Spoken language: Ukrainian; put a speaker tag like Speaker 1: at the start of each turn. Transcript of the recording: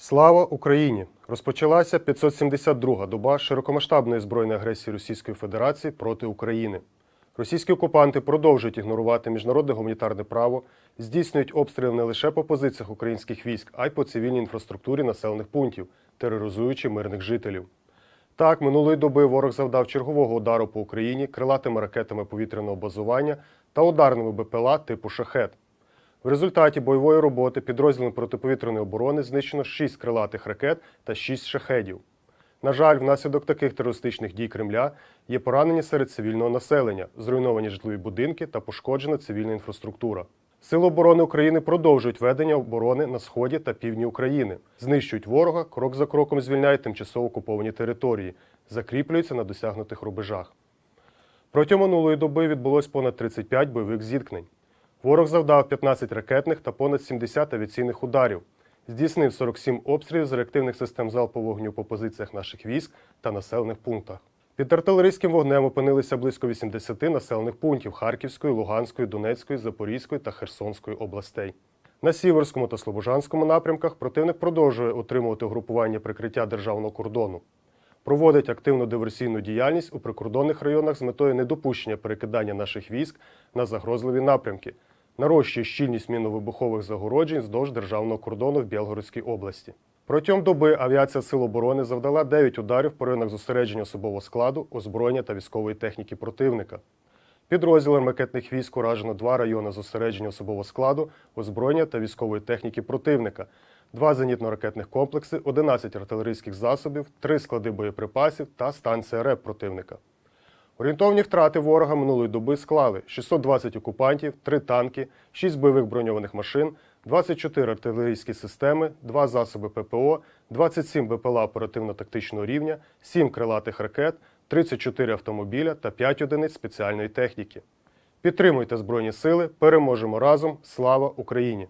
Speaker 1: Слава Україні! Розпочалася 572-га доба широкомасштабної збройної агресії Російської Федерації проти України. Російські окупанти продовжують ігнорувати міжнародне гуманітарне право, здійснюють обстріли не лише по позиціях українських військ, а й по цивільній інфраструктурі населених пунктів, тероризуючи мирних жителів. Так, минулої доби ворог завдав чергового удару по Україні крилатими ракетами повітряного базування та ударними БПЛА типу шахет. В результаті бойової роботи підрозділом протиповітряної оборони знищено 6 крилатих ракет та 6 шахедів. На жаль, внаслідок таких терористичних дій Кремля є поранені серед цивільного населення, зруйновані житлові будинки та пошкоджена цивільна інфраструктура. Сили оборони України продовжують ведення оборони на сході та півдні України, знищують ворога, крок за кроком звільняють тимчасово окуповані території, закріплюються на досягнутих рубежах. Протягом минулої доби відбулось понад 35 бойових зіткнень. Ворог завдав 15 ракетних та понад 70 авіаційних ударів, здійснив 47 обстрілів з реактивних систем залпового вогню по позиціях наших військ та населених пунктах. Під артилерійським вогнем опинилися близько 80 населених пунктів Харківської, Луганської, Донецької, Запорізької та Херсонської областей. На Сіверському та Слобожанському напрямках противник продовжує утримувати угрупування прикриття державного кордону проводить активну диверсійну діяльність у прикордонних районах з метою недопущення перекидання наших військ на загрозливі напрямки, нарощує щільність мінно-вибухових загороджень вздовж державного кордону в Білгородській області. Протягом доби авіація Сил оборони завдала 9 ударів по районах зосередження особового складу, озброєння та військової техніки противника. Підрозділом ракетних військ уражено два райони зосередження особового складу, озброєння та військової техніки противника, два зенітно-ракетних комплекси, 11 артилерійських засобів, три склади боєприпасів та станція РЕП противника. Орієнтовні втрати ворога минулої доби склали 620 окупантів, 3 танки, 6 бойових броньованих машин, 24 артилерійські системи, 2 засоби ППО, 27 БПЛА оперативно-тактичного рівня, 7 крилатих ракет, 34 автомобіля та 5 одиниць спеціальної техніки. Підтримуйте Збройні Сили, переможемо разом! Слава Україні!